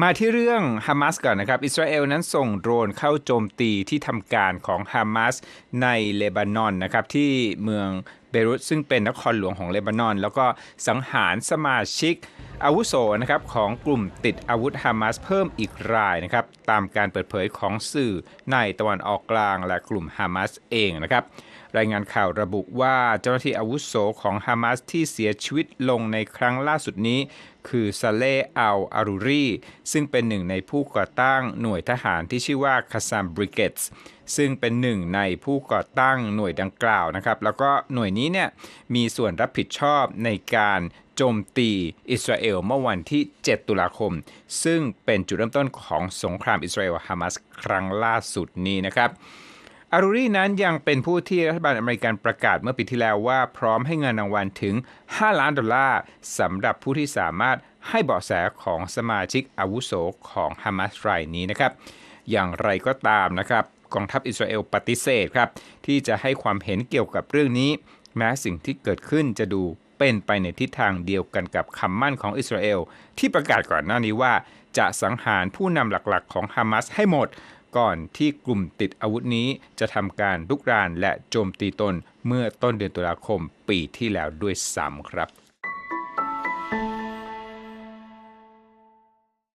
มาที่เรื่องฮามาสก่อนนะครับ อิสราเอลนั้นส่งโดรนเข้าโจมตีที่ทำการของฮามาสในเลบานอนนะครับที่เมืองเบรุตซึ่งเป็นนครหลวงของเลบานอน แล้วก็สังหารสมาชิกอาวุโสนะครับของกลุ่มติดอาวุธฮามาสเพิ่มอีกรายนะครับตามการเปิดเผยของสื่อในตะวันออกกลางและกลุ่มฮามาสเองนะครับ รายงานข่าวระบุว่าเจ้าหน้าที่อาวุโสของฮามาสที่เสียชีวิตลงในครั้งล่าสุดนี้ คือซาเลอัลอารูรีซึ่งเป็นหนึ่งในผู้ก่อตั้งหน่วยทหารที่ชื่อว่าคาซามบริเกตส์ซึ่งเป็นหนึ่งในผู้ก่อตั้งหน่วยดังกล่าวนะครับ แล้วก็หน่วยนี้เนี่ยมีส่วนรับผิดชอบในการโจมตีอิสราเอลเมื่อวันที่ 7 ตุลาคม ซึ่งเป็นจุดเริ่มต้นของสงครามอิสราเอลฮามาสครั้งล่าสุดนี้นะครับ อารูรีนั้นยังเป็นผู้ที่รัฐบาลอเมริกันประกาศเมื่อปีที่แล้วว่าพร้อมให้เงินรางวัลถึง 5 ล้านดอลลาร์สำหรับผู้ที่สามารถให้เบาะแสของสมาชิกอาวุโสของฮามาสรายนี้นะครับ อย่างไรก็ตามนะครับกองทัพอิสราเอลปฏิเสธครับ ที่จะให้ความเห็นเกี่ยวกับเรื่องนี้ แม้สิ่งที่เกิดขึ้นจะดูเป็นไปในทิศทางเดียวกันกับคำมั่นของอิสราเอลที่ประกาศก่อนหน้านี้ว่า จะสังหารผู้นำหลักๆ ของฮามาสให้หมด ก่อนที่กลุ่มติดอาวุธนี้จะทำการลุกรานและโจมตีตนเมื่อต้นเดือนตุลาคมปีที่แล้วด้วยซ้ำครับ